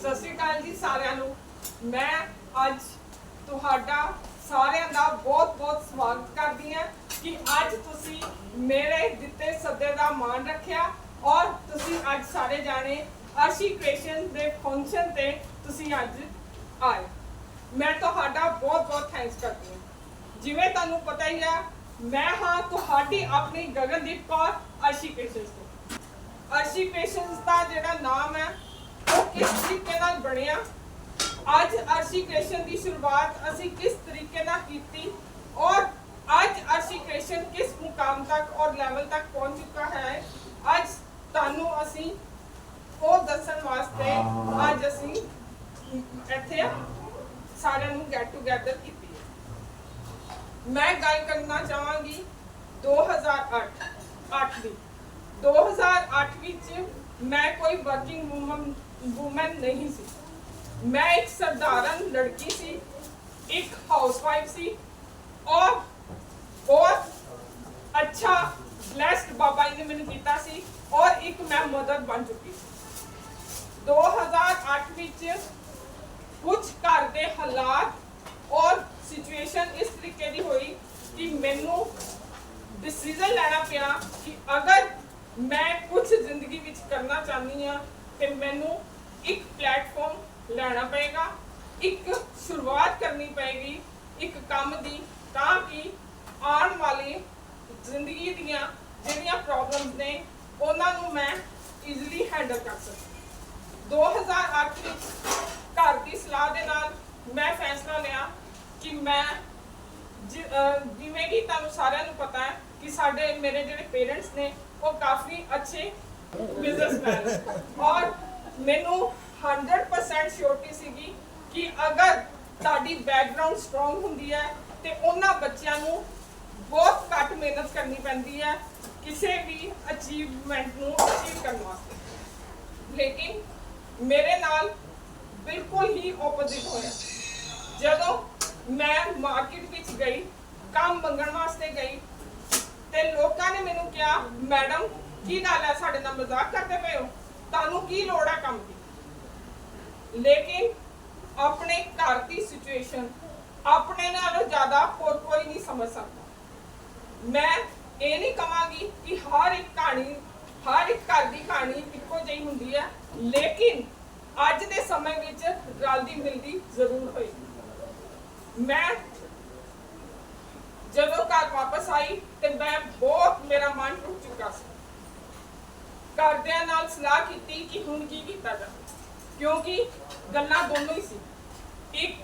ਸਤਿ ਸ਼੍ਰੀ ਅਕਾਲ ਜੀ ਸਾਰਿਆਂ ਨੂੰ। ਮੈਂ ਅੱਜ ਤੁਹਾਡਾ ਸਾਰਿਆਂ ਦਾ ਬਹੁਤ-ਬਹੁਤ ਸਵਾਗਤ ਕਰਦੀ ਹਾਂ ਕਿ ਅੱਜ ਤੁਸੀਂ ਮੇਰੇ ਦਿੱਤੇ ਸੱਦੇ ਦਾ ਮਾਣ ਰੱਖਿਆ ਔਰ ਤੁਸੀਂ ਅੱਜ ਸਾਰੇ ਜਾਣੇ ਅਰਸ਼ੀ ਕ੍ਰੀਏਸ਼ਨ ਦੇ ਫੰਕਸ਼ਨ ਤੇ ਤੁਸੀਂ ਅੱਜ ਆਏ। ਮੈਂ ਤੁਹਾਡਾ ਬਹੁਤ-ਬਹੁਤ ਥੈਂਕਸ ਕਰਦੀ ਹਾਂ। ਜਿਵੇਂ ਤੁਹਾਨੂੰ ਪਤਾ ਹੀ ਆ, ਮੈਂ ਹਾਂ ਤੁਹਾਡੀ ਆਪਣੀ ਗਗਨਦੀਪ ਕੌਰ, ਅਰਸ਼ੀ ਕ੍ਰੀਏਸ਼ਨਸ ਤੋਂ। ਅਰਸ਼ੀ ਕ੍ਰੀਏਸ਼ਨਸ ਦਾ ਜਿਹੜਾ ਨਾਮ ਹੈ ਉਹ ਕਿਸ ਤਰੀਕੇ ਨਾਲ ਬਣਿਆ। ਅੱਜ ਅਰਸ਼ੀ ਦੀ ਸ਼ੁਰੂਆਤ ਅਸੀਂ ਕਿਸ ਤਰੀਕੇ ਨਾਲ ਕੀਤੀ ਔਰ ਅੱਜ ਅਰਸ਼ੀ ਕਿਸ ਮੁਕਾਮ ਤੱਕ ਔਰ ਲੈਵਲ ਤੱਕ ਪਹੁੰਚ ਚੁੱਕਾ ਹੈ। ਅੱਜ ਤੁਹਾਨੂੰ ਅਸੀਂ ਉਹ ਦੱਸਣ ਵਾਸਤੇ ਅੱਜ ਅਸੀਂ ਇੱਥੇ ਸਾਰਿਆਂ ਨੂੰ ਗੈਟ ਟੂਗੇਦਰ ਕੀਤੀ ਹੈ। ਮੈਂ ਗੱਲ ਕਰਨਾ ਚਾਹਾਂਗੀ 2008 8 ਦੀ। 2008 ਵਿੱਚ ਮੈਂ ਕੋਈ ਵਰਕਿੰਗ ਵੂਮਨ ਵੂਮਨ ਨਹੀਂ ਸੀ ਮੈਂ ਇੱਕ ਸਧਾਰਨ ਲੜਕੀ ਸੀ ਇੱਕ ਹਾਊਸਵਾਈਫ ਸੀ ਔਰ ਬਹੁਤ ਅੱਛਾ ਬlesed ਬਾਬਾ ਜੀ ਨੇ ਮੈਨੂੰ ਕੀਤਾ ਸੀ ਔਰ ਇੱਕ ਮੈਂ ਮਦਰ ਬਣ ਚੁੱਕੀ ਸੀ 2008 ਵਿੱਚ ਕੁਝ ਘਰ ਦੇ ਹਾਲਾਤ ਔਰ ਸਿਚੁਏਸ਼ਨ ਇਸ ਤਰੀਕੇ ਦੀ ਹੋਈ ਕਿ ਮੈਨੂੰ ਡਿਸੀਜਨ ਲੈਣਾ ਪਿਆ ਕਿ ਅਗਰ ਮੈਂ ਕੁਝ ਜ਼ਿੰਦਗੀ ਵਿੱਚ ਕਰਨਾ ਚਾਹੁੰਦੀ ਹਾਂ ਤੇ ਮੈਨੂੰ ਇੱਕ ਪਲੇਟਫਾਰਮ ਲੈਣਾ ਪਏਗਾ, ਇੱਕ ਸ਼ੁਰੂਆਤ ਕਰਨੀ ਪਏਗੀ, ਇੱਕ ਕੰਮ ਦੀ, ਤਾਂ ਕਿ ਆਉਣ ਵਾਲੀ ਜ਼ਿੰਦਗੀ ਦੀਆਂ ਜਿਹੜੀਆਂ ਪ੍ਰੋਬਲਮਸ ਨੇ, ਉਹਨਾਂ ਨੂੰ ਮੈਂ ਈਜ਼ੀਲੀ ਹੈਂਡਲ ਕਰ ਸਕਾਂ। 2008 ਵਿੱਚ ਘਰ ਦੀ ਸਲਾਹ ਦੇ ਨਾਲ ਮੈਂ ਫੈਸਲਾ ਲਿਆ ਕਿ ਮੈਂ ਜਿਵੇਂ ਕਿ ਤੁਹਾਨੂੰ ਸਾਰਿਆਂ ਨੂੰ ਪਤਾ ਹੈ ਕਿ ਸਾਡੇ ਮੇਰੇ ਜਿਹੜੇ ਪੇਰੈਂਟਸ ਨੇ, ਉਹ ਕਾਫੀ ਅੱਛੇ ਬਿਜ਼ਨਸਮੈਨ ਔਰ ਮੈਨੂੰ 100% ਸ਼ੋਰਟੀ ਸੀਗੀ ਕਿ ਅਗਰ ਤੁਹਾਡੀ ਬੈਕਗ੍ਰਾਉਂਡ ਸਟਰੋਂਗ ਹੁੰਦੀ ਹੈ ਤੇ ਉਹਨਾਂ ਬੱਚਿਆਂ ਨੂੰ ਬਹੁਤ ਘੱਟ ਮਿਹਨਤ ਕਰਨੀ ਪੈਂਦੀ ਹੈ ਕਿਸੇ ਵੀ ਅਚੀਵਮੈਂਟ ਨੂੰ ਅਚੀਵ ਕਰਨ ਵਾਸਤੇ ਲੇਕਿਨ ਮੇਰੇ ਨਾਲ ਬਿਲਕੁਲ ਹੀ ਆਪੋਜ਼ਿਟ ਹੋਇਆ ਜਦੋਂ ਮੈਂ ਮਾਰਕੀਟ ਵਿੱਚ ਗਈ ਕੰਮ ਮੰਗਣ ਵਾਸਤੇ ਗਈ ਤੇ ਲੋਕਾਂ ਨੇ ਮੈਨੂੰ ਕਿਹਾ ਮੈਡਮ ਕੀ ਗੱਲ ਹੈ ਸਾਡੇ ਨਾਲ ਮਜ਼ਾਕ ਕਰਦੇ ਪਏ ਹੋ? ਤੁਹਾਨੂੰ ਕੀ ਲੋੜ ਹੈ ਕੰਮ ਦੀ? ਲੇਕਿਨ ਆਪਣੇ ਘਰ ਦੀ ਸਿਚੁਏਸ਼ਨ ਆਪਣੇ ਨਾਲੋਂ ਜ਼ਿਆਦਾ ਹੋਰ ਕੋਈ ਨਹੀਂ ਸਮਝ ਸਕਦਾ। ਮੈਂ ਇਹ ਨਹੀਂ ਕਹਾਂਗੀ ਕਿ ਹਰ ਇੱਕ ਕਹਾਣੀ, ਹਰ ਇੱਕ ਘਰ ਦੀ ਕਹਾਣੀ ਇੱਕੋ ਜਿਹੀ ਹੁੰਦੀ ਹੈ ਲੇਕਿਨ ਅੱਜ ਦੇ ਸਮੇਂ ਵਿੱਚ ਰਲਦੀ ਮਿਲਦੀ ਜ਼ਰੂਰ ਹੋਈ। ਮੈਂ ਜਦੋਂ ਘਰ ਵਾਪਸ ਆਈ ਤੇ ਮੈਂ ਬਹੁਤ ਮੇਰਾ ਮਨ ਟੁੱਟ ਚੁੱਕਾ ਸੀ। ਘਰਦਿਆਂ ਨਾਲ ਸਲਾਹ ਕੀਤੀ ਕਿ ਹੁਣ ਕੀ ਕੀਤਾ ਜਾਵੇ। ਕਿਉਂਕਿ ਗੱਲਾਂ ਦੋਨੋਂ ਹੀ ਸੀ। ਇੱਕ,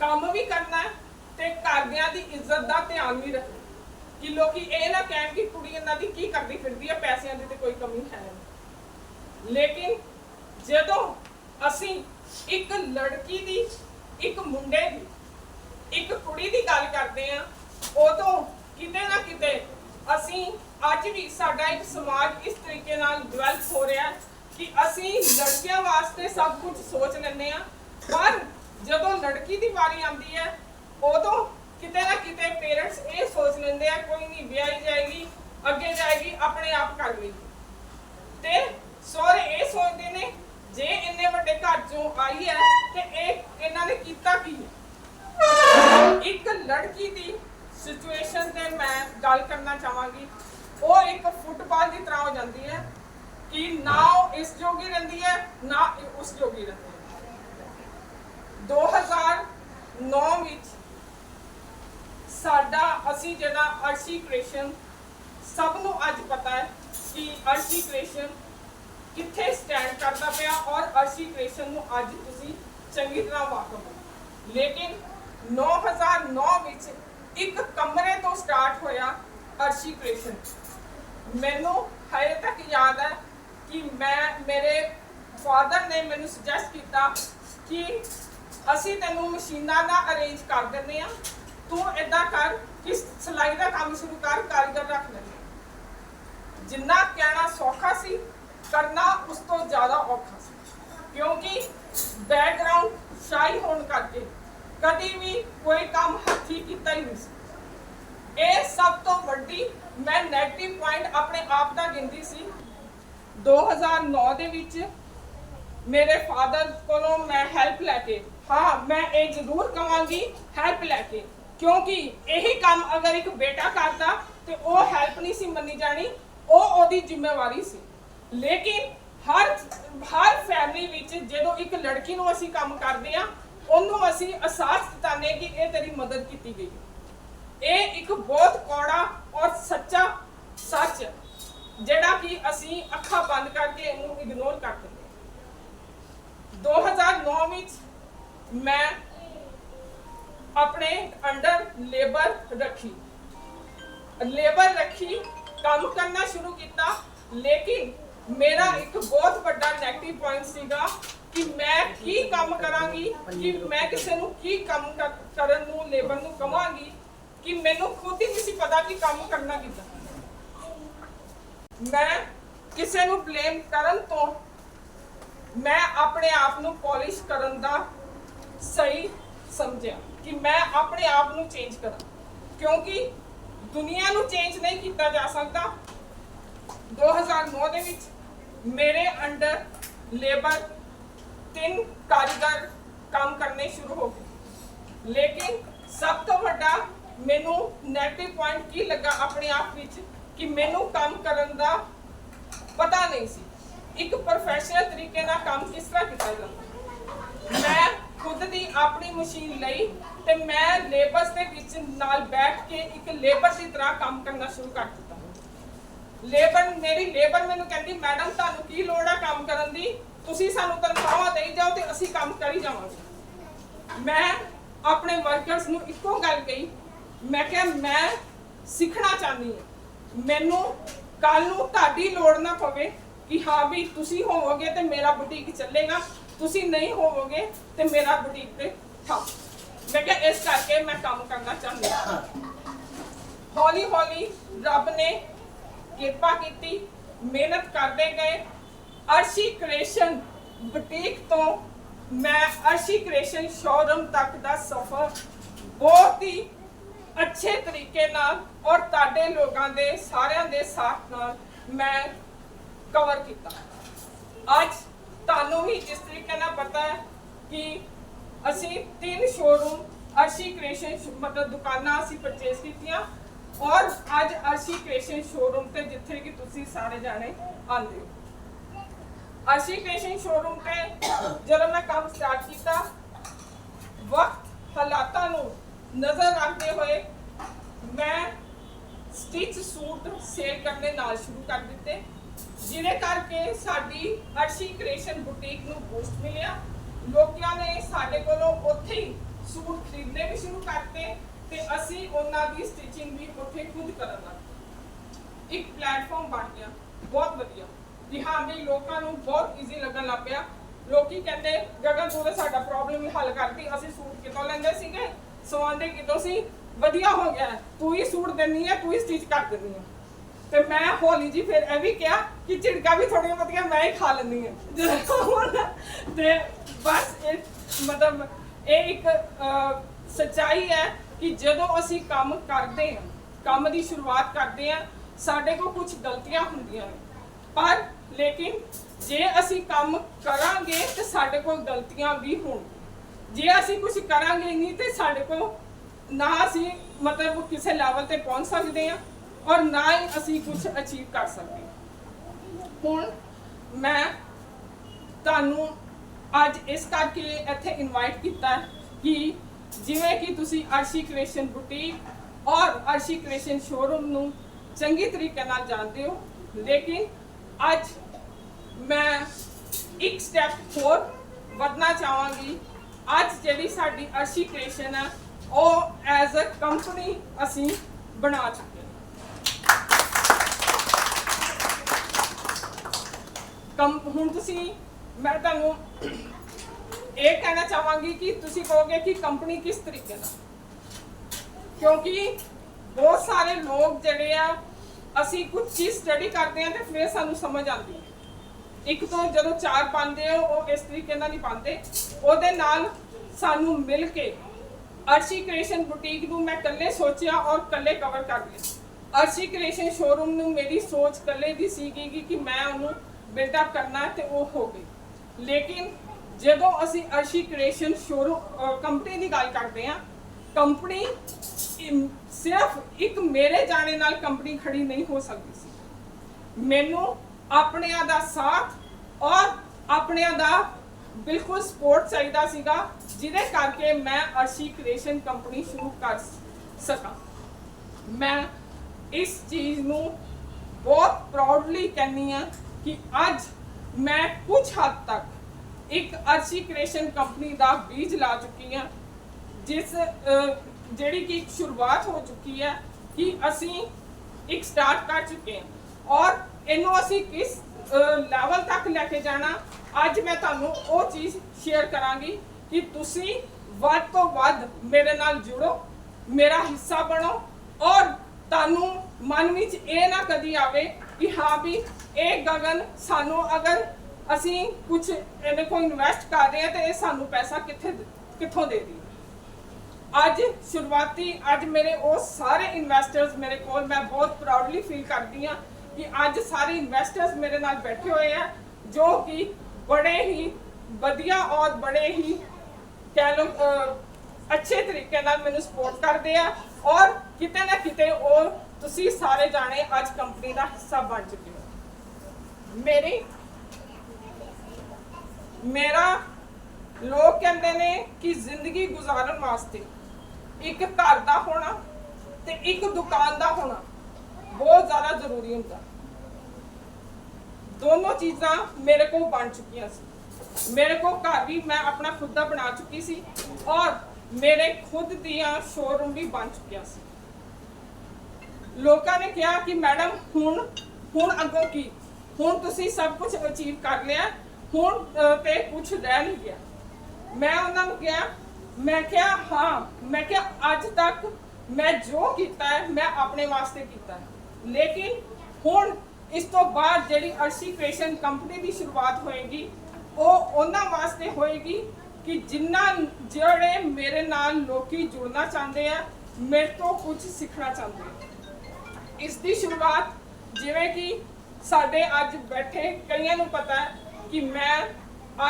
ਕੰਮ ਵੀ ਕਰਨਾ ਹੈ ਤੇ ਘਰਦਿਆਂ ਦੀ ਇੱਜ਼ਤ ਦਾ ਧਿਆਨ ਵੀ ਰੱਖਣਾ ਕਿ ਲੋਕੀ ਇਹ ਨਾ ਕਹਿਣ ਕਿ ਕੁੜੀ ਇਹਨਾਂ ਦੀ ਕੀ ਕਰਦੀ ਫਿਰਦੀ ਹੈ, ਪੈਸਿਆਂ ਦੀ ਤੇ ਕੋਈ ਕਮੀ ਹੈ ਨਹੀਂ। ਲੇਕਿਨ ਜਦੋਂ ਅਸੀਂ ਇੱਕ ਲੜਕੀ ਦੀ, ਇੱਕ ਮੁੰਡੇ ਦੀ, ਇੱਕ ਕੁੜੀ ਦੀ ਗੱਲ ਕਰਦੇ ਆ ਉਦੋਂ ਕਿਤੇ ਨਾ ਕਿਤੇ ਅਸੀਂ ਅੱਜ ਵੀ ਸਾਡਾ ਇੱਕ ਸਮਾਜ ਇਸ ਤਰੀਕੇ ਨਾਲ ਡਿਵੈਲਪ ਹੋ ਰਿਹਾ ਕਿ ਅਸੀਂ ਲੜਕੀਆਂ ਵਾਸਤੇ ਸਭ ਕੁਝ ਸੋਚ ਲੈਂਦੇ ਆ ਪਰ ਜਦੋਂ ਲੜਕੀ ਦੀ ਵਾਰੀ ਆਉਂਦੀ ਹੈ, ਉਦੋਂ ਕਿਤੇ ਨਾ ਕਿਤੇ ਪੇਰੈਂਟਸ ਇਹ ਸੋਚ ਲੈਂਦੇ ਆ, ਕੋਈ ਨਹੀਂ ਵਿਆਹੀ ਜਾਏਗੀ, ਅੱਗੇ ਜਾਏਗੀ, ਆਪਣੇ ਆਪ ਕਰ ਲਏਗੀ ਤੇ ਸਹੁਰੇ ਇਹ ਸੋਚਦੇ ਨੇ, ਜੇ ਇੰਨੇ ਵੱਡੇ ਘਰ ਚੋਂ ਆਈ ਹੈ, ਤੇ ਇਹ ਇਹਨਾਂ ਨੇ ਕੀਤਾ ਕੀ ਹੈ? ਇੱਕ ਲੜਕੀ ਦੀ ਸਿਚੁਏਸ਼ਨ ਤੇ ਮੈਂ ਗੱਲ ਕਰਨਾ ਚਾਹਾਂਗੀ। ਉਹ ਇੱਕ ਫੁੱਟਪਾਥ ਦੀ ਤਰ੍ਹਾਂ ਹੋ ਜਾਂਦੀ ਹੈ ਕਿ ਨਾ ਉਹ ਇਸ ਜੋਗੀ ਰਹਿੰਦੀ ਹੈ, ਨਾ ਉਸ ਜੋਗੀ ਰਹਿੰਦੀ ਹੈ। 2009 ਵਿੱਚ ਸਾਡਾ ਅਸੀਂ ਜਿਹੜਾ ਅਰਸ਼ੀ ਕ੍ਰਿਸ਼ਨ, ਸਭ ਨੂੰ ਅੱਜ ਪਤਾ ਹੈ ਕਿ ਅਰਸ਼ੀ ਕ੍ਰਿਸ਼ਨ ਕਿੱਥੇ ਸਟੈਂਡ ਕਰਦਾ ਪਿਆ ਔਰ ਅਰਸ਼ੀ ਕ੍ਰਿਸ਼ਨ ਨੂੰ ਅੱਜ ਤੁਸੀਂ ਚੰਗੀ ਤਰ੍ਹਾਂ ਵਾਕਫ ਹੋ ਲੇਕਿਨ 9009 ਵਿੱਚ ਇੱਕ ਕਮਰੇ ਤੋਂ ਸਟਾਰਟ ਹੋਇਆ ਅਰਸ਼ੀ ਕ੍ਰਿਸ਼ਨ। ਮੈਨੂੰ ਹਜੇ ਤੱਕ ਯਾਦ ਹੈ ਕਿ ਮੈਂ, ਮੇਰੇ ਫਾਦਰ ਨੇ ਮੈਨੂੰ ਸੁਜੈਸਟ ਕੀਤਾ ਕਿ ਅਸੀਂ ਤੈਨੂੰ ਮਸ਼ੀਨਾਂ ਦਾ ਅਰੇਂਜ ਕਰ ਦਿੰਦੇ ਆ ਤੂੰ ਏਦਾਂ ਕਰ ਕਿ ਸਿਲਾਈ ਦਾ ਕੰਮ ਸ਼ੁਰੂ ਕਰ, ਕਾਰੀਗਰ ਰੱਖ ਲੈਂਦੇ ਜਿੰਨਾ ਕਹਿਣਾ ਸੌਖਾ ਸੀ, ਕਰਨਾ ਉਸ ਤੋਂ ਜ਼ਿਆਦਾ ਔਖਾ ਸੀ। ਕਿਉਂਕਿ ਬੈਕਗ੍ਰਾਉਂਡ ਸ਼ਾਈ ਹੋਣ ਕਰਕੇ ਕਦੀ ਵੀ ਕੋਈ ਕੰਮ ਹੱਥੀ ਕੀਤਾ ਹੀ ਨਹੀਂ ਸੀ। ਇਹ ਸਭ ਤੋਂ ਵੱਡੀ ਮੈਂ 네ਗੇਟਿਵ ਪੁਆਇੰਟ ਆਪਣੇ ਆਪ ਦਾ ਗਿਣਦੀ ਸੀ। 2009 ਦੇ ਵਿੱਚ ਮੇਰੇ ਫਾਦਰ ਕੋਲੋਂ ਮੈਂ ਹੈਲਪ ਲੈ ਕੇ, ਹਾਂ, ਮੈਂ ਇਹ ਜ਼ਰੂਰ ਕਵਾਂਗੀ ਹੈਲਪ ਲੈ ਕੇ, ਕਿਉਂਕਿ ਇਹੀ ਕੰਮ ਅਗਰ ਇੱਕ ਬੇਟਾ ਕਰਦਾ ਤੇ ਉਹ ਹੈਲਪ ਨਹੀਂ ਸੀ ਮੰਨੀ ਜਾਣੀ, ਉਹ ਉਹਦੀ ਜ਼ਿੰਮੇਵਾਰੀ ਸੀ। ਲੇਕਿਨ ਹਰ ਹਰ ਫੈਮਿਲੀ ਵਿੱਚ ਜਦੋਂ ਇੱਕ ਲੜਕੀ ਨੂੰ ਅਸੀਂ ਕੰਮ ਕਰਦੇ ਆ ਉਹਨੂੰ ਅਸੀਂ ਅਹਿਸਾਸ ਦਿਤਾਨੇ ਕਿ ਇਹ ਤੇਰੀ ਮਦਦ ਕੀਤੀ ਗਈ। ਇਹ ਇੱਕ ਬਹੁਤ ਕੌੜਾ ਔਰ ਸੱਚਾ ਸੱਚ, ਜਿਹੜਾ ਕਿ ਅਸੀਂ ਅੱਖਾਂ ਬੰਦ ਕਰਕੇ ਇਹਨੂੰ ਇਗਨੋਰ ਕਰ ਦਿੰਦੇ 2009 ਵਿੱਚ ਮੈਂ ਆਪਣੇ ਅੰਡਰ ਲੇਬਰ ਰੱਖੀ। ਲੇਬਰ ਰੱਖੀ, ਕੰਮ ਕਰਨਾ ਸ਼ੁਰੂ ਕੀਤਾ, ਲੇਕਿਨ ਮੇਰਾ ਇੱਕ ਬਹੁਤ ਵੱਡਾ ਨੈਗੇਟਿਵ ਪੁਆਇੰਟ ਸੀਗਾ ਕਿ ਮੈਂ ਕੀ ਕੰਮ ਕਰਾਂਗੀ, ਕਿ ਮੈਂ ਕਿਸੇ ਨੂੰ ਕੀ ਕੰਮ ਕਰਨ ਨੂੰ, ਲੇਬਰ ਨੂੰ ਕਵਾਂਗੀ ਕਿ ਮੈਨੂੰ ਖੁਦ ਹੀ ਨਹੀਂ ਸੀ ਪਤਾ ਕਿ ਕੰਮ ਕਰਨਾ ਕਿੱਦਾਂ ਮੈਂ ਕਿਸੇ ਨੂੰ ਬਲੇਮ ਕਰਨ ਤੋਂ ਮੈਂ ਆਪਣੇ ਆਪ ਨੂੰ ਪਾਲਿਸ਼ ਕਰਨ ਦਾ ਸਹੀ ਸਮਝਿਆ ਕਿ ਮੈਂ ਆਪਣੇ ਆਪ ਨੂੰ ਚੇਂਜ ਕਰਾਂ ਕਿਉਂਕਿ ਦੁਨੀਆ ਨੂੰ ਚੇਂਜ ਨਹੀਂ ਕੀਤਾ ਜਾ ਸਕਦਾ 2009 ਦੇ ਵਿੱਚ ਮੇਰੇ ਅੰਡਰ ਲੇਬਰ ਤਿੰਨ ਕਾਰੀਗਰ ਕੰਮ ਕਰਨੇ ਸ਼ੁਰੂ ਹੋ ਗਏ ਲੇਕਿਨ ਸਭ ਤੋਂ ਵੱਡਾ ਮੈਨੂੰ ਨੈਗੇਟਿਵ ਪੁਆਇੰਟ ਕੀ ਲੱਗਾ ਆਪਣੇ ਆਪ ਵਿੱਚ ਕਿ ਮੈਨੂੰ ਕੰਮ ਕਰਨ ਦਾ ਪਤਾ ਨਹੀਂ ਸੀ? ਇੱਕ ਪ੍ਰੋਫੈਸ਼ਨਲ ਤਰੀਕੇ ਨਾਲ ਕੰਮ ਕਿਸ ਤਰ੍ਹਾਂ ਕੀਤਾ ਜਾਂਦਾ? ਮੈਂ ਖੁਦ ਦੀ ਆਪਣੀ ਮਸ਼ੀਨ ਲਈ ਤੇ ਮੈਂ ਲੇਬਰਸ ਦੇ ਵਿੱਚ ਨਾਲ ਬੈਠ ਕੇ ਇੱਕ ਲੇਬਰ ਦੀ ਤਰ੍ਹਾਂ ਕੰਮ ਕਰਨਾ ਸ਼ੁਰੂ ਕਰ ਦਿੱਤਾ। ਲੇਬਰ ਮੇਰੀ ਲੇਬਰ ਮੈਨੂੰ ਕਹਿੰਦੀ ਮੈਡਮ ਤੁਹਾਨੂੰ ਕੀ ਲੋੜ ਆ ਕੰਮ ਕਰਨ ਦੀ? ਤੁਸੀਂ ਸਾਨੂੰ ਤਨਖਾਹਾਂ ਦੇਈ ਜਾਓ ਤੇ ਅਸੀਂ ਕੰਮ ਕਰੀ ਜਾਵਾਂਗੇ। ਮੈਂ ਆਪਣੇ ਵਰਕਰਸ ਨੂੰ ਇੱਕੋ ਗੱਲ ਕਹੀ ਮੈਂ ਕਿਹਾ, ਮੈਂ ਸਿੱਖਣਾ ਚਾਹੁੰਦੀ ਹਾਂ। ਮੈਨੂੰ ਕੱਲ ਨੂੰ ਤੁਹਾਡੀ ਲੋੜ ਨਾ ਪਵੇ ਕਿ ਹਾਂ ਵੀ ਤੁਸੀਂ ਹੋਵੋਗੇ ਤੇ ਮੇਰਾ ਬੁਟੀਕ ਚੱਲੇਗਾ, ਤੁਸੀਂ ਨਹੀਂ ਹੋਵੋਗੇ ਤੇ ਮੇਰਾ ਬੁਟੀਕ ਤੇ ਠੱਪ ਮੈਂ ਕਿਹਾ, ਇਸ ਕਰਕੇ ਮੈਂ ਕੰਮ ਕਰਨਾ ਚਾਹੁੰਦੀ ਹਾਂ। ਹੌਲੀ ਹੌਲੀ ਰੱਬ ਨੇ ਕਿਰਪਾ ਕੀਤੀ, ਮਿਹਨਤ ਕਰਦੇ ਗਏ। ਅਰਸ਼ੀ ਕ੍ਰੀਏਸ਼ਨ ਬੁਟੀਕ ਤੋਂ ਮੈਂ ਅਰਸ਼ੀ ਕ੍ਰੀਏਸ਼ਨ ਸ਼ੋਰੂਮ ਤੱਕ ਦਾ ਸਫ਼ਰ ਬਹੁਤ ਹੀ ਅੱਛੇ ਤਰੀਕੇ ਨਾਲ ਔਰ ਤੁਹਾਡੇ ਲੋਕਾਂ ਦੇ ਸਾਰਿਆਂ ਦੇ ਸਾਥ ਨਾਲ ਮੈਂ ਕਵਰ ਕੀਤਾ। ਅੱਜ ਤੁਹਾਨੂੰ ਵੀ ਜਿਸ ਤਰੀਕੇ ਨਾਲ ਪਤਾ ਹੈ ਕਿ ਅਸੀਂ ਤਿੰਨ ਸ਼ੋਰੂਮ ਅਰਸ਼ੀ ਕ੍ਰੀਏਸ਼ਨ ਮਤਲਬ ਦੁਕਾਨਾਂ ਅਸੀਂ ਪਰਚੇਸ ਕੀਤੀਆਂ ਔਰ ਅੱਜ ਅਰਸ਼ੀ ਕ੍ਰੀਏਸ਼ਨ ਸ਼ੋਰੂਮ ਤੇ ਜਿੱਥੇ ਕਿ ਤੁਸੀਂ ਸਾਰੇ ਜਾਣੇ ਆਉਂਦੇ ਹੋ। ਅਰਸ਼ੀ ਕ੍ਰੀਏਸ਼ਨ ਸ਼ੋਰੂਮ ਤੇ ਜਦੋਂ ਮੈਂ ਕੰਮ ਸਟਾਰਟ ਕੀਤਾ, ਵਕਤ ਹਾਲਾਤਾਂ ਨੂੰ ਨਜ਼ਰ ਰੱਖਦੇ ਹੋਏ ਮੈਂ ਸਟਿਚ ਸੂਟ ਸੇਲ ਕਰਨੇ ਨਾਲ ਸ਼ੁਰੂ ਕਰ ਦਿੱਤੇ, ਜਿਹਦੇ ਕਰਕੇ ਸਾਡੀ ਅਰਸ਼ੀ ਕ੍ਰੀਏਸ਼ਨ ਬੁਟੀਕ ਨੂੰ ਬੂਸਟ ਮਿਲਿਆ। ਲੋਕਾਂ ਨੇ ਸਾਡੇ ਕੋਲੋਂ ਉੱਥੇ ਹੀ ਸੂਟ ਖਰੀਦਣੇ ਵੀ ਸ਼ੁਰੂ ਕਰਤੇ ਤੇ ਅਸੀਂ ਉਹਨਾਂ ਦੀ ਸਟਿਚਿੰਗ ਵੀ ਉੱਥੇ ਖੁਦ ਕਰਨ ਲੱਗ ਇੱਕ ਪਲੇਟਫਾਰਮ ਬਣ ਗਿਆ, ਬਹੁਤ ਵਧੀਆ। ਕਿ ਹਾਂ ਵੀ ਲੋਕਾਂ ਨੂੰ ਬਹੁਤ ਈਜ਼ੀ ਲੱਗਣ ਲੱਗ ਪਿਆ। ਲੋਕੀ ਕਹਿੰਦੇ, ਗਗਨ, ਤੂੰ ਤਾਂ ਸਾਡਾ ਪ੍ਰੋਬਲਮ ਹੀ ਹੱਲ ਕਰਦੀ ਅਸੀਂ ਸੂਟ ਕਿਤੋਂ ਲੈਂਦੇ ਸੀਗੇ? ਸਵਾਉਂਦੇ ਕਿਤੋਂ ਸੀ ਵਧੀਆ ਹੋ ਗਿਆ। ਤੂੰ ਹੀ ਸੂਟ ਦਿੰਨੀ ਹੈ ਤੂੰ ਹੀ ਸਟਿਚ ਕਰ ਦਿੰਨੀ ਹੈ ਤੇ ਮੈਂ ਹੋਲੀ ਜੀ ਫਿਰ ਇਹ ਵੀ ਕਿਹਾ ਕਿ ਝਿੜਕਾ ਵੀ ਥੋੜੀਆਂ ਬਹੁਤੀਆਂ ਮੈਂ ਹੀ ਖਾ ਲੈਂਦੀ ਹਾਂ ਤੇ ਬਸ ਇਹ ਮਤਲਬ ਇਹ ਇੱਕ ਅਹ, ਹੈ ਕਿ ਜਦੋਂ ਅਸੀਂ ਕੰਮ ਕਰਦੇ ਹਾਂ ਕੰਮ ਦੀ ਸ਼ੁਰੂਆਤ ਕਰਦੇ ਹਾਂ ਸਾਡੇ ਕੋਲ ਕੁਝ ਗਲਤੀਆਂ ਹੁੰਦੀਆਂ ਨੇ। ਪਰ ਲੇਕਿਨ ਜੇ ਅਸੀਂ ਕੰਮ ਕਰਾਂਗੇ ਤੇ ਸਾਡੇ ਕੋਲ ਗਲਤੀਆਂ ਵੀ ਹੋਣਗੀਆਂ ਜੇ ਅਸੀਂ ਕੁਝ ਕਰਾਂਗੇ ਨਹੀਂ ਤੇ ਸਾਡੇ ਕੋਲ ਨਾ ਅਸੀਂ ਮਤਲਬ ਕਿਸੇ ਲੈਵਲ ਤੇ ਪਹੁੰਚ ਸਕਦੇ ਹਾਂ ਔਰ ਨਾ ਹੀ ਅਸੀਂ ਕੁਝ ਅਚੀਵ ਕਰ ਸਕਦੇ ਹੁਣ ਮੈਂ ਤੁਹਾਨੂੰ ਅੱਜ ਇਸ ਕਰਕੇ ਇੱਥੇ ਇਨਵਾਈਟ ਕੀਤਾ ਕਿ ਜਿਵੇਂ ਕਿ ਤੁਸੀਂ ਅਰਸ਼ੀ ਕ੍ਰੀਏਸ਼ਨ ਬੁਟੀਕ ਔਰ ਅਰਸ਼ੀ ਕ੍ਰੀਏਸ਼ਨ ਸ਼ੋਰੂਮ ਨੂੰ ਚੰਗੀ ਤਰੀਕੇ ਨਾਲ ਜਾਣਦੇ ਹੋ, ਲੇਕਿਨ ਅੱਜ ਮੈਂ ਇੱਕ ਸਟੈਪ ਹੋਰ ਵਧਣਾ ਚਾਹਾਂਗੀ ਅੱਜ ਜਿਹੜੀ ਸਾਡੀ ਅਰਸ਼ੀ ਕ੍ਰੀਏਸ਼ਨ ਹੈ ਉਹ ਐਜ਼ ਅ ਕੰਪਨੀ ਅਸੀਂ ਬਣਾ ਚੁੱਕੇ ਹਾਂ। ਕਮ ਹੁਣ ਤੁਸੀਂ, ਮੈਂ ਤੁਹਾਨੂੰ ਇਹ ਕਹਿਣਾ ਚਾਹਾਂਗੀ ਕਿ ਤੁਸੀਂ ਕਹੋਗੇ ਕਿ ਕੰਪਨੀ ਕਿਸ ਤਰੀਕੇ ਨਾਲ? ਕਿਉਂਕਿ ਬਹੁਤ ਸਾਰੇ ਲੋਕ ਜਿਹੜੇ ਆ, ਅਸੀਂ ਕੁਝ ਚੀਜ਼ ਸਟੱਡੀ ਕਰਦੇ ਆ ਤੇ ਫਿਰ ਸਾਨੂੰ ਸਮਝ ਆਉਂਦੀ ਹੈ। ਇੱਕ ਤੋਂ ਜਦੋਂ ਚਾਰ ਪਾਉਂਦੇ ਹੋ ਉਹ ਇਸ ਤਰੀਕੇ ਨਾਲ ਨਹੀਂ ਪਾਉਂਦੇ। ਉਹਦੇ ਨਾਲ ਸਾਨੂੰ ਮਿਲ ਕੇ ਅਰਸ਼ੀ ਕ੍ਰੀਏਸ਼ਨ ਬੁਟੀਕ ਨੂੰ ਮੈਂ ਇਕੱਲੇ ਸੋਚਿਆ ਔਰ ਇਕੱਲੇ ਕਵਰ ਕਰ ਲਿਆ। ਅਰਸ਼ੀ ਕ੍ਰੀਏਸ਼ਨ ਸ਼ੋਰੂਮ ਨੂੰ ਮੇਰੀ ਸੋਚ ਇਕੱਲੇ ਦੀ ਸੀਗੀ ਕਿ ਮੈਂ ਉਹਨੂੰ ਬਿਲਡ ਅਪ ਕਰਨਾ ਹੈ ਤੇ ਉਹ ਹੋ ਗਈ। ਲੇਕਿਨ ਜਦੋਂ ਅਸੀਂ ਅਰਸ਼ੀ ਕ੍ਰੀਏਸ਼ਨ ਸ਼ੋਰੂਮ ਕੰਪਨੀ ਦੀ ਗੱਲ ਕਰਦੇ ਹਾਂ ਕੰਪਨੀ ਸਿਰਫ ਇੱਕ ਮੇਰੇ ਜਾਣੇ ਨਾਲ ਕੰਪਨੀ ਖੜੀ ਨਹੀਂ ਹੋ ਸਕਦੀ ਸੀ। ਮੈਨੂੰ ਆਪਣਿਆਂ ਦਾ ਸਾਥ ਔਰ ਆਪਣਿਆਂ ਦਾ ਬਿਲਕੁਲ ਸਪੋਰਟ ਚਾਹੀਦਾ ਸੀਗਾ, ਜਿਹਦੇ ਕਰਕੇ ਮੈਂ ਅਰਸ਼ੀ ਕ੍ਰੀਏਸ਼ਨ ਕੰਪਨੀ ਸ਼ੁਰੂ ਕਰ ਸਕਾਂ। ਮੈਂ ਇਸ ਚੀਜ਼ ਨੂੰ ਬਹੁਤ ਪ੍ਰਾਊਡਲੀ ਕਹਿੰਨੀ ਆ ਕਿ ਅੱਜ ਮੈਂ ਕੁਝ ਹੱਦ ਤੱਕ ਇੱਕ ਅਰਸ਼ੀ ਕ੍ਰੀਏਸ਼ਨ ਕੰਪਨੀ ਦਾ ਬੀਜ ਲਾ ਚੁੱਕੀ ਆ ਜਿਸ ਜਿਹੜੀ ਕਿ ਸ਼ੁਰੂਆਤ ਹੋ ਚੁੱਕੀ ਹੈ ਕਿ ਅਸੀਂ ਇੱਕ ਸਟਾਰਟ ਕਰ ਚੁੱਕੇ ਹਾਂ। ਔਰ ਇਹਨੂੰ ਅਸੀਂ ਕਿਸ ਲੈਵਲ ਤੱਕ ਲੈ ਕੇ ਜਾਣਾ, ਅੱਜ ਮੈਂ ਤੁਹਾਨੂੰ ਉਹ ਚੀਜ਼ ਸ਼ੇਅਰ ਕਰਾਂਗੀ ਕਿ ਤੁਸੀਂ ਵੱਧ ਤੋਂ ਵੱਧ ਮੇਰੇ ਨਾਲ ਜੁੜੋ, ਮੇਰਾ ਹਿੱਸਾ ਬਣੋ ਔਰ ਤੁਹਾਨੂੰ ਮਨ ਵਿੱਚ ਇਹ ਨਾ ਕਦੀ ਆਵੇ ਕਿ ਹਾਂ ਵੀ ਇਹ ਗਗਨ ਸਾਨੂੰ ਅਗਰ ਅਸੀਂ ਕੁਝ ਇਹਦੇ ਕੋਲ ਇਨਵੈਸਟ ਕਰ ਰਹੇ ਹਾਂ ਤੇ ਇਹ ਸਾਨੂੰ ਪੈਸਾ ਕਿੱਥੇ ਕਿੱਥੋਂ ਦੇ ਦੀ ਅੱਜ ਸ਼ੁਰੂਆਤੀ, ਅੱਜ ਮੇਰੇ ਉਹ ਸਾਰੇ ਇਨਵੈਸਟਰਸ ਮੇਰੇ ਕੋਲ ਮੈਂ ਬਹੁਤ ਪ੍ਰਾਊਡਲੀ ਫੀਲ ਕਰਦੀ ਹਾਂ ਕਿ ਅੱਜ ਸਾਰੇ ਇਨਵੈਸਟਰਸ ਮੇਰੇ ਨਾਲ ਬੈਠੇ ਹੋਏ ਆ, ਜੋ ਕਿ ਬੜੇ ਹੀ ਵਧੀਆ ਔਰ ਬੜੇ ਹੀ ਕਹਿ ਲਓ ਅੱਛੇ ਤਰੀਕੇ ਨਾਲ ਮੈਨੂੰ ਸਪੋਰਟ ਕਰਦੇ ਆ ਔਰ ਕਿਤੇ ਨਾ ਕਿਤੇ ਉਹ ਤੁਸੀਂ ਸਾਰੇ ਜਾਣੇ ਅੱਜ ਕੰਪਨੀ ਦਾ ਹਿੱਸਾ ਬਣ ਚੁੱਕੇ ਹੋ। ਮੇਰੀ, ਮੇਰਾ ਲੋਕ ਕਹਿੰਦੇ ਨੇ ਕਿ ਜ਼ਿੰਦਗੀ ਗੁਜ਼ਾਰਨ ਵਾਸਤੇ ਇੱਕ ਘਰ ਦਾ ਹੋਣਾ ਤੇ ਇੱਕ ਦੁਕਾਨ ਦਾ ਹੋਣਾ। ਬਹੁਤ ਜ਼ਿਆਦਾ ਜ਼ਰੂਰੀ ਹੁੰਦਾ। ਦੋਨੋਂ ਚੀਜ਼ਾਂ ਮੇਰੇ ਕੋਲ ਬਣ ਚੁੱਕੀਆਂ ਸੀ। ਮੇਰੇ ਕੋਲ ਘਰ ਵੀ ਮੈਂ ਆਪਣਾ ਖੁਦ ਦਾ ਬਣਾ ਚੁੱਕੀ ਸੀ ਔਰ ਮੇਰੇ ਖੁਦ ਦੀਆਂ ਸ਼ੋਰੂਮ ਵੀ ਬਣ ਚੁੱਕਿਆ ਸੀ। ਲੋਕਾਂ ਨੇ ਕਿਹਾ ਕਿ ਮੈਡਮ, ਹੁਣ ਹੁਣ ਅੱਗੋਂ ਕੀ? ਹੁਣ ਤੁਸੀਂ ਸਭ ਕੁਝ ਅਚੀਵ ਕਰ ਲਿਆ, ਹੁਣ ਤੇ ਕੁਝ ਰਹਿ ਨਹੀਂ ਗਿਆ। ਮੈਂ ਉਹਨਾਂ ਨੂੰ ਕਿਹਾ, ਮੈਂ ਕਿਹਾ, ਹਾਂ, ਮੈਂ ਕਿਹਾ ਅੱਜ ਤੱਕ ਮੈਂ ਜੋ ਕੀਤਾ ਹੈ, ਮੈਂ ਆਪਣੇ ਵਾਸਤੇ ਕੀਤਾ ਹੈ। ਲੇਕਿਨ ਹੁਣ ਇਸ ਤੋਂ ਬਾਅਦ ਜਿਹੜੀ ਅਰਸ਼ੀ ਕ੍ਰੀਏਸ਼ਨ ਕੰਪਨੀ ਦੀ ਸ਼ੁਰੂਆਤ ਹੋਏਗੀ, ਉਹ ਉਹਨਾਂ ਵਾਸਤੇ ਹੋਏਗੀ ਕਿ ਜਿੰਨਾ ਜਿਹੜੇ ਮੇਰੇ ਨਾਲ ਲੋਕੀ ਜੁੜਨਾ ਚਾਹੁੰਦੇ ਆ, ਮੇਰੇ ਤੋਂ ਕੁਝ ਸਿੱਖਣਾ ਚਾਹੁੰਦੇ ਇਸ ਦੀ ਸ਼ੁਰੂਆਤ ਜਿਵੇਂ ਕਿ ਸਾਡੇ ਅੱਜ ਬੈਠੇ ਕਈਆਂ ਨੂੰ ਪਤਾ ਹੈ ਕਿ ਮੈਂ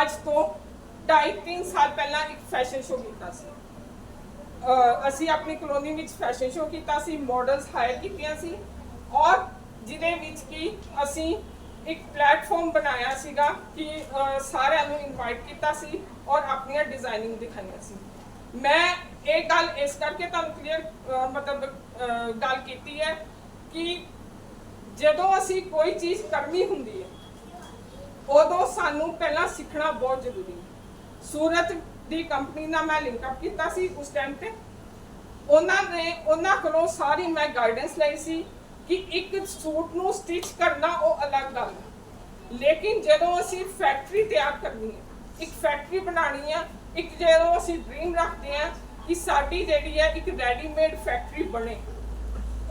ਅੱਜ ਤੋਂ 2.5 ਸਾਲ ਪਹਿਲਾਂ ਇੱਕ ਫੈਸ਼ਨ ਸ਼ੋਅ ਕੀਤਾ ਸੀ। ਅਸੀਂ ਆਪਣੀ ਕਲੋਨੀ ਵਿੱਚ ਫੈਸ਼ਨ ਸ਼ੋਅ ਕੀਤਾ ਸੀ ਮਾਡਲਸ ਹਾਇਰ ਕੀਤੀਆਂ ਸੀ। ਔਰ ਜਿਹਦੇ ਵਿੱਚ ਕੀ ਅਸੀਂ ਇੱਕ ਪਲੇਟਫਾਰਮ ਬਣਾਇਆ ਸੀਗਾ ਕਿ ਸਾਰਿਆਂ ਨੂੰ ਇਨਵਾਈਟ ਕੀਤਾ ਸੀ ਔਰ ਆਪਣੀਆਂ ਡਿਜ਼ਾਈਨਿੰਗ ਦਿਖਾਈਆਂ ਸੀ। ਮੈਂ ਇਹ ਗੱਲ ਇਸ ਕਰਕੇ ਤੁਹਾਨੂੰ ਕਲੀਅਰ ਮਤਲਬ ਗੱਲ ਕੀਤੀ ਹੈ ਕਿ ਜਦੋਂ ਅਸੀਂ ਕੋਈ ਚੀਜ਼ ਕਰਨੀ ਹੁੰਦੀ ਹੈ, ਉਦੋਂ ਸਾਨੂੰ ਪਹਿਲਾਂ ਸਿੱਖਣਾ ਬਹੁਤ ਜ਼ਰੂਰੀ ਹੈ। ਸੂਰਤ ਦੀ ਕੰਪਨੀ ਨਾਲ ਮੈਂ ਲਿੰਕ ਅਪ ਕੀਤਾ ਸੀ ਉਸ ਟਾਈਮ ਤੇ। ਉਹਨਾਂ ਨੇ, ਉਹਨਾਂ ਕੋਲੋਂ ਸਾਰੀ ਮੈਂ ਗਾਈਡੈਂਸ ਲਈ ਸੀ। ਕਿ ਇੱਕ ਸੂਟ ਨੂੰ ਸਟਿਚ ਕਰਨਾ ਉਹ ਅਲੱਗ ਗੱਲ ਹੈ। ਲੇਕਿਨ ਜਦੋਂ ਅਸੀਂ ਫੈਕਟਰੀ ਤਿਆਰ ਕਰਨੀ ਹੈ, ਇੱਕ ਫੈਕਟਰੀ ਬਣਾਉਣੀ ਹੈ, ਇੱਕ ਜਦੋਂ ਅਸੀਂ ਡ੍ਰੀਮ ਰੱਖਦੇ ਹਾਂ ਕਿ ਸਾਡੀ ਜਿਹੜੀ ਹੈ ਇੱਕ ਰੈਡੀਮੇਡ ਫੈਕਟਰੀ ਬਣੇ,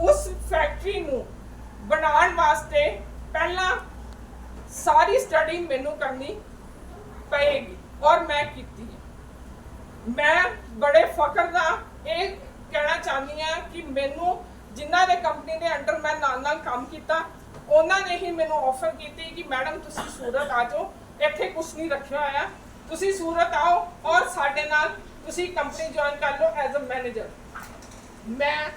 ਉਸ ਫੈਕਟਰੀ ਨੂੰ ਬਣਾਉਣ ਵਾਸਤੇ ਪਹਿਲਾਂ ਸਾਰੀ ਸਟੱਡੀ ਮੈਨੂੰ ਕਰਨੀ ਪਏਗੀ ਔਰ ਮੈਂ ਕੀਤੀ ਮੈਂ ਬੜੇ ਫਖਰ ਨਾਲ ਇਹ ਕਹਿਣਾ ਚਾਹੁੰਦੀ ਹਾਂ ਕਿ ਮੈਨੂੰ ਜਿਨ੍ਹਾਂ ਨੇ ਕੰਪਨੀ ਦੇ ਅੰਡਰ ਮੈਂ ਨਾਲ ਨਾਲ ਕੰਮ ਕੀਤਾ, ਉਹਨਾਂ ਨੇ ਹੀ ਮੈਨੂੰ ਆਫਰ ਕੀਤੀ ਕਿ ਮੈਡਮ, ਤੁਸੀਂ ਸੂਰਤ ਆ ਜਾਓ, ਇੱਥੇ ਕੁਝ ਨਹੀਂ ਰੱਖਿਆ ਹੋਇਆ। ਤੁਸੀਂ ਸੂਰਤ ਆਓ ਔਰ ਸਾਡੇ ਨਾਲ ਤੁਸੀਂ ਕੰਪਨੀ ਜੁਆਇਨ ਕਰ ਲਓ ਐਜ਼ ਅ ਮੈਨੇਜਰ ਮੈਂ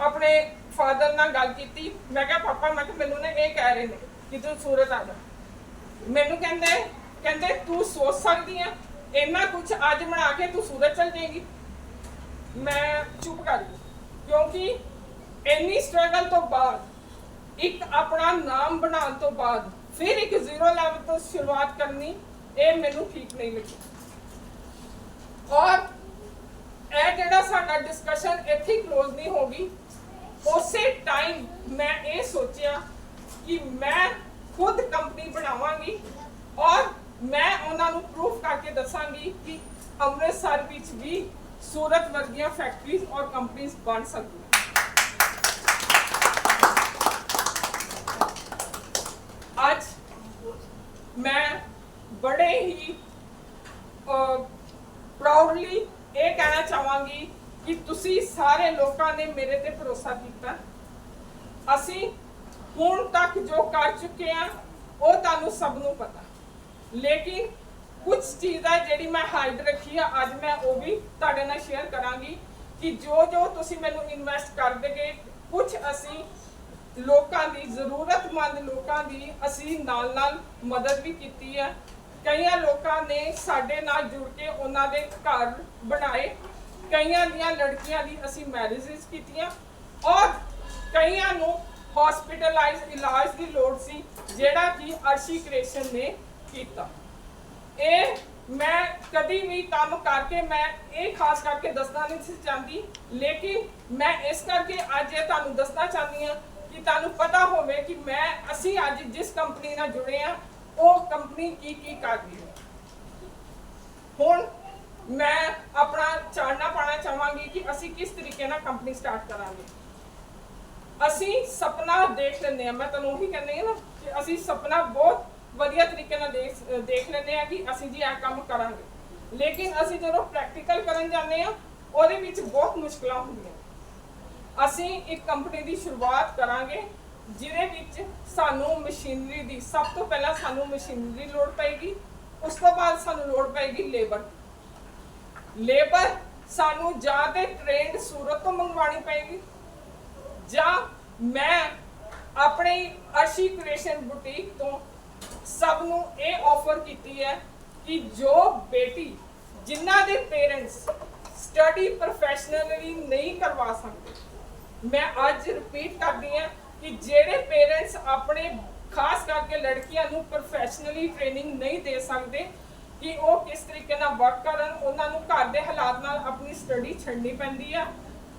ਆਪਣੇ ਫਾਦਰ ਨਾਲ ਗੱਲ ਕੀਤੀ। ਮੈਂ ਕਿਹਾ, ਪਾਪਾ, ਮੈਂ ਕਿਹਾ, ਮੈਨੂੰ ਨੇ ਇਹ ਕਹਿ ਰਹੇ ਨੇ ਕਿ ਤੂੰ ਸੂਰਤ ਆ ਜਾ। ਮੈਨੂੰ ਕਹਿੰਦੇ ਕਹਿੰਦੇ, ਤੂੰ ਸੋਚ ਸਕਦੀ ਆ, ਇੰਨਾ ਕੁਝ ਅੱਜ ਬਣਾ ਕੇ ਤੂੰ ਸੂਰਤ ਚਲ ਜਾਏਗੀ? ਮੈਂ ਚੁੱਪ ਕਰ ਗਈ। ਕਿਉਂਕਿ ਇੰਨੀ ਸਟਰਗਲ ਤੋਂ ਬਾਅਦ, ਇੱਕ ਆਪਣਾ ਨਾਮ ਬਣਾਉਣ ਤੋਂ ਬਾਅਦ, ਫਿਰ ਇੱਕ ਜ਼ੀਰੋ ਲੈਵਲ ਤੋਂ ਸ਼ੁਰੂਆਤ ਕਰਨੀ, ਇਹ ਮੈਨੂੰ ਠੀਕ ਨਹੀਂ ਲੱਗੀ। ਔਰ ਇਹ ਜਿਹੜਾ ਸਾਡਾ ਡਿਸਕਸ਼ਨ ਇੱਥੇ ਕਲੋਜ਼ ਨਹੀਂ ਹੋਗੀ ਉਸੇ ਟਾਈਮ ਮੈਂ ਇਹ ਸੋਚਿਆ ਕਿ ਮੈਂ ਖੁਦ ਕੰਪਨੀ ਬਣਾਵਾਂਗੀ ਔਰ ਮੈਂ ਉਹਨਾਂ ਨੂੰ ਪ੍ਰੂਫ ਕਰਕੇ ਦੱਸਾਂਗੀ ਕਿ ਅੰਮ੍ਰਿਤਸਰ ਵਿੱਚ ਵੀ ਸੂਰਤ ਵਰਗੀਆਂ ਫੈਕਟਰੀਜ਼ ਔਰ ਕੰਪਨੀਆਂ ਬਣ ਸਕਦੀਆਂ। ਅੱਜ ਮੈਂ ਬੜੇ ਹੀ ਪ੍ਰਾਊਡਲੀ ਇਹ ਕਹਿਣਾ ਚਾਹਾਂਗੀ ਕਿ ਤੁਸੀਂ ਸਾਰੇ ਲੋਕਾਂ ਨੇ ਮੇਰੇ ਤੇ ਭਰੋਸਾ ਕੀਤਾ। ਅਸੀਂ ਹੁਣ ਤੱਕ ਜੋ ਕਰ ਚੁੱਕੇ ਆ ਉਹ ਤੁਹਾਨੂੰ ਸਭ ਨੂੰ ਪਤਾ। ਲੇਕਿਨ ਕੁਝ ਚੀਜ਼ਾਂ ਜਿਹੜੀ ਮੈਂ ਹਾਈਡ ਰੱਖੀ ਆ, ਅੱਜ ਮੈਂ ਉਹ ਵੀ ਤੁਹਾਡੇ ਨਾਲ ਸ਼ੇਅਰ ਕਰਾਂਗੀ ਕਿ ਜੋ ਜੋ ਤੁਸੀਂ ਮੈਨੂੰ ਇਨਵੈਸਟ ਕਰਦੇ ਦੇਗੇ ਕੁਝ ਅਸੀਂ ਲੋਕਾਂ ਦੀ ਜ਼ਰੂਰਤਮੰਦ ਲੋਕਾਂ ਦੀ ਅਸੀਂ ਨਾਲ ਨਾਲ ਮਦਦ ਵੀ ਕੀਤੀ ਹੈ। ਕਈਆਂ ਲੋਕਾਂ ਨੇ ਸਾਡੇ ਨਾਲ ਜੁੜ ਕੇ ਉਹਨਾਂ ਦੇ ਘਰ ਬਣਾਏ। ਕਈਆਂ ਦੀਆਂ ਲੜਕੀਆਂ ਦੀ ਅਸੀਂ ਮੈਰਿਜਸ ਕੀਤੀਆਂ। ਔਰ ਕਈਆਂ ਨੂੰ ਹਸਪੀਟਲਾਈਜ਼ ਇਲਾਜ ਦੀ ਲੋੜ ਸੀ, ਜਿਹੜਾ ਕਿ ਅਰਸ਼ੀ ਕ੍ਰਿਸ਼ਨ ਨੇ ਕੀਤਾ। ਇਹ ਮੈਂ ਕਦੀ ਵੀ ਕੰਮ ਕਰਕੇ ਮੈਂ ਇਹ ਖਾਸ ਕਰਕੇ ਦੱਸਣਾ ਨਹੀਂ ਸੀ ਚਾਹੁੰਦੀ, ਲੇਕਿਨ ਮੈਂ ਇਸ ਕਰਕੇ ਅੱਜ ਇਹ ਤੁਹਾਨੂੰ ਦੱਸਣਾ ਚਾਹੁੰਦੀ ਹਾਂ ਕਿ ਤੁਹਾਨੂੰ ਪਤਾ ਹੋਵੇ ਕਿ ਮੈਂ, ਅਸੀਂ ਅੱਜ ਜਿਸ ਕੰਪਨੀ ਨਾਲ ਜੁੜੇ ਆ ਉਹ ਕੰਪਨੀ ਕੀ ਕੀ ਕਰਦੀ ਹੈ। ਹੁਣ ਮੈਂ ਆਪਣਾ ਚਾਨਣਾ ਪਾਣਾ ਚਾਹਾਂਗੀ ਕਿ ਅਸੀਂ ਕਿਸ ਤਰੀਕੇ ਨਾਲ ਕੰਪਨੀ ਸਟਾਰਟ ਕਰਾਂਗੇ। ਅਸੀਂ ਸੁਪਨਾ ਦੇਖ ਲੈਂਦੇ ਆ ਮੈਂ ਤੁਹਾਨੂੰ ਉਹੀ ਕਹਿੰਦੀ ਹਾਂ ਨਾ ਕਿ ਅਸੀਂ ਸੁਪਨਾ ਬਹੁਤ ਵਧੀਆ ਤਰੀਕੇ ਨਾਲ ਦੇਖ ਦੇਖ ਲੈਂਦੇ ਆ ਕਿ ਅਸੀਂ ਜੀ ਇਹ ਕੰਮ ਕਰਾਂਗੇ। ਲੇਕਿਨ ਅਸੀਂ ਜਦੋਂ ਪ੍ਰੈਕਟੀਕਲ ਕਰਨ ਜਾਂਦੇ ਆ ਉਹਦੇ ਵਿੱਚ ਬਹੁਤ ਮੁਸ਼ਕਲਾਂ ਹੁੰਦੀਆਂ। ਅਸੀਂ ਇੱਕ ਕੰਪਨੀ ਦੀ ਸ਼ੁਰੂਆਤ ਕਰਾਂਗੇ, ਜਿਹਦੇ ਵਿੱਚ ਸਾਨੂੰ ਮਸ਼ੀਨਰੀ ਦੀ, ਸਭ ਤੋਂ ਪਹਿਲਾਂ ਸਾਨੂੰ ਮਸ਼ੀਨਰੀ ਲੋੜ ਪਏਗੀ, ਉਸ ਤੋਂ ਬਾਅਦ ਸਾਨੂੰ ਲੋੜ ਪਏਗੀ ਲੇਬਰ ਲੇਬਰ ਸਾਨੂੰ ਜਾਂ ਤੇ ਟ੍ਰੇਨਡ ਸੂਰਤ ਤੋਂ ਮੰਗਵਾਣੀ ਪਏਗੀ, ਜਾਂ ਮੈਂ ਆਪਣੀ ਅਰਸ਼ੀ ਕ੍ਰੀਏਸ਼ਨ ਬੁਟੀਕ ਤੋਂ ਸਭ ਨੂੰ ਇਹ ਆਫਰ ਕੀਤੀ ਹੈ ਕਿ ਜੋ ਬੇਟੀ ਜਿਨ੍ਹਾਂ ਦੇ ਪੇਰੈਂਟਸ ਸਟੱਡੀ ਪ੍ਰੋਫੈਸ਼ਨਲੀ ਨਹੀਂ ਕਰਵਾ ਸਕਦੇ ਮੈਂ ਅੱਜ ਰਿਪੀਟ ਕਰਦੀ ਹਾਂ ਕਿ ਜਿਹੜੇ ਪੇਰੈਂਟਸ ਆਪਣੇ, ਖਾਸ ਕਰਕੇ ਲੜਕੀਆਂ ਨੂੰ ਪ੍ਰੋਫੈਸ਼ਨਲੀ ਟ੍ਰੇਨਿੰਗ ਨਹੀਂ ਦੇ ਸਕਦੇ, ਕਿ ਉਹ ਕਿਸ ਤਰੀਕੇ ਨਾਲ ਵਰਕ ਕਰਨ, ਉਹਨਾਂ ਨੂੰ ਘਰ ਦੇ ਹਾਲਾਤ ਨਾਲ ਆਪਣੀ ਸਟੱਡੀ ਛੱਡਣੀ ਪੈਂਦੀ ਆ।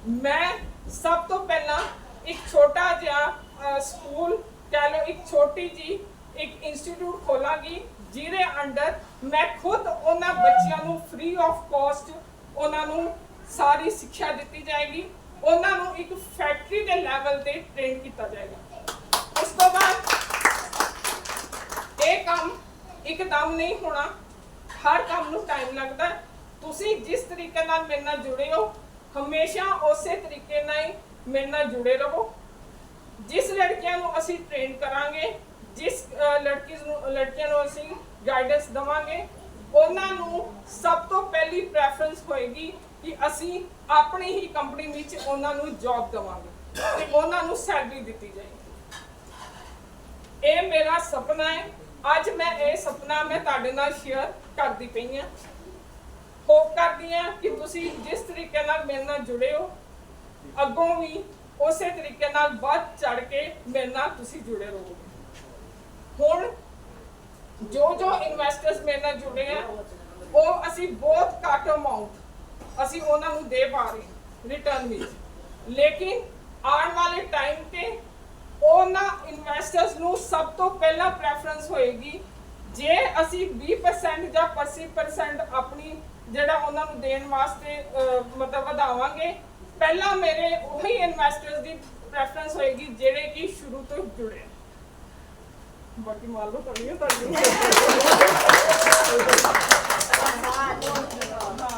ਮੈਂ ਸਭ ਤੋਂ ਪਹਿਲਾਂ ਇੱਕ ਛੋਟਾ ਜਿਹਾ ਸਕੂਲ ਕਹਿ ਲਓ ਇੱਕ ਛੋਟੀ ਜੀ ਇੱਕ ਇੰਸਟੀਚਿਊਟ ਖੋਲਾਂਗੀ, ਜਿਹਦੇ ਅੰਡਰ ਮੈਂ ਖੁਦ ਉਹਨਾਂ ਬੱਚਿਆਂ ਨੂੰ ਫ੍ਰੀ ਆਫ ਕਾਸਟ ਉਹਨਾਂ ਨੂੰ ਸਾਰੀ ਸਿੱਖਿਆ ਦਿੱਤੀ ਜਾਏਗੀ। ਉਹਨਾਂ ਨੂੰ ਇੱਕ ਫੈਕਟਰੀ ਦੇ ਲੈਵਲ ਤੇ ਟ੍ਰੇਨ ਕੀਤਾ ਜਾਏਗਾ। ਉਸ ਤੋਂ ਬਾਅਦ ਇਹ ਕੰਮ ਇੱਕਦਮ ਨਹੀਂ ਹੋਣਾ। ਹਰ ਕੰਮ ਨੂੰ ਟਾਈਮ ਲੱਗਦਾ ਤੁਸੀਂ ਜਿਸ ਤਰੀਕੇ ਨਾਲ ਮੇਰੇ ਨਾਲ ਜੁੜੇ ਹੋ, ਹਮੇਸ਼ਾ ਉਸੇ ਤਰੀਕੇ ਨਾਲ ਹੀ ਮੇਰੇ ਨਾਲ ਜੁੜੇ ਰਹੋ। ਜਿਸ ਲੜਕੀਆਂ ਨੂੰ ਅਸੀਂ ਟ੍ਰੇਨ ਕਰਾਂਗੇ, ਜਿਸ ਲੜਕੀ ਨੂੰ, ਲੜਕੀਆਂ ਨੂੰ ਅਸੀਂ ਗਾਈਡੈਂਸ ਦਵਾਂਗੇ, ਉਹਨਾਂ ਨੂੰ ਸਭ ਤੋਂ ਪਹਿਲੀ ਪ੍ਰੈਫਰੈਂਸ ਹੋਏਗੀ ਕਿ ਅਸੀਂ ਆਪਣੀ ਹੀ ਕੰਪਨੀ ਵਿੱਚ ਉਹਨਾਂ ਨੂੰ ਜੌਬ ਦਵਾਂਗੇ ਤੇ ਉਹਨਾਂ ਨੂੰ ਸੈਲਰੀ ਦਿੱਤੀ ਜਾਏਗੀ। ਇਹ ਮੇਰਾ ਸੁਪਨਾ ਹੈ। ਅੱਜ ਮੈਂ ਇਹ ਸੁਪਨਾ ਮੈਂ ਤੁਹਾਡੇ ਨਾਲ ਸ਼ੇਅਰ ਕਰਦੀ ਪਈ ਹਾਂ। ਹੋਪ ਕਰਦੀ ਹਾਂ ਕਿ ਤੁਸੀਂ ਜਿਸ ਤਰੀਕੇ ਨਾਲ ਮੇਰੇ ਨਾਲ ਜੁੜੇ ਹੋ, ਅੱਗੋਂ ਵੀ ਉਸੇ ਤਰੀਕੇ ਨਾਲ ਵੱਧ ਚੜ ਕੇ ਮੇਰੇ ਨਾਲ ਤੁਸੀਂ ਜੁੜੇ ਰਹੋਗੇ। ਹੁਣ ਜੋ ਜੋ ਇਨਵੈਸਟਰਸ ਮੇਰੇ ਨਾਲ ਜੁੜੇ ਆ, ਉਹ ਅਸੀਂ ਬਹੁਤ ਘੱਟ ਅਮਾਉਂਟ ਅਸੀਂ ਉਹਨਾਂ ਨੂੰ ਦੇ ਪਾ ਰਹੇ ਰਿਟਰਨ ਵਿੱਚ। ਲੇਕਿਨ ਆਉਣ ਵਾਲੇ ਟਾਈਮ ਤੇ ਉਹਨਾਂ ਇਨਵੈਸਟਰਸ ਨੂੰ ਸਭ ਤੋਂ ਪਹਿਲਾਂ ਪ੍ਰੈਫਰੈਂਸ ਹੋਏਗੀ ਜੇ ਅਸੀਂ 20% ਜਾਂ 25% ਆਪਣੀ ਜਿਹੜਾ ਉਹਨਾਂ ਨੂੰ ਦੇਣ ਵਾਸਤੇ ਅਹ, ਮਤਲਬ ਵਧਾਵਾਂਗੇ ਪਹਿਲਾਂ ਮੇਰੇ ਉਹੀ ਇਨਵੈਸਟਰਸ ਦੀ ਪ੍ਰੈਫਰੈਂਸ ਹੋਏਗੀ ਜਿਹੜੇ ਕਿ ਸ਼ੁਰੂ ਤੋਂ ਜੁੜੇ ਆ। ਬਾਕੀ ਮਾਲ ਲੋ ਤੁਹਾਡੀ ਤੁਹਾਡੀ। ਹਾਂ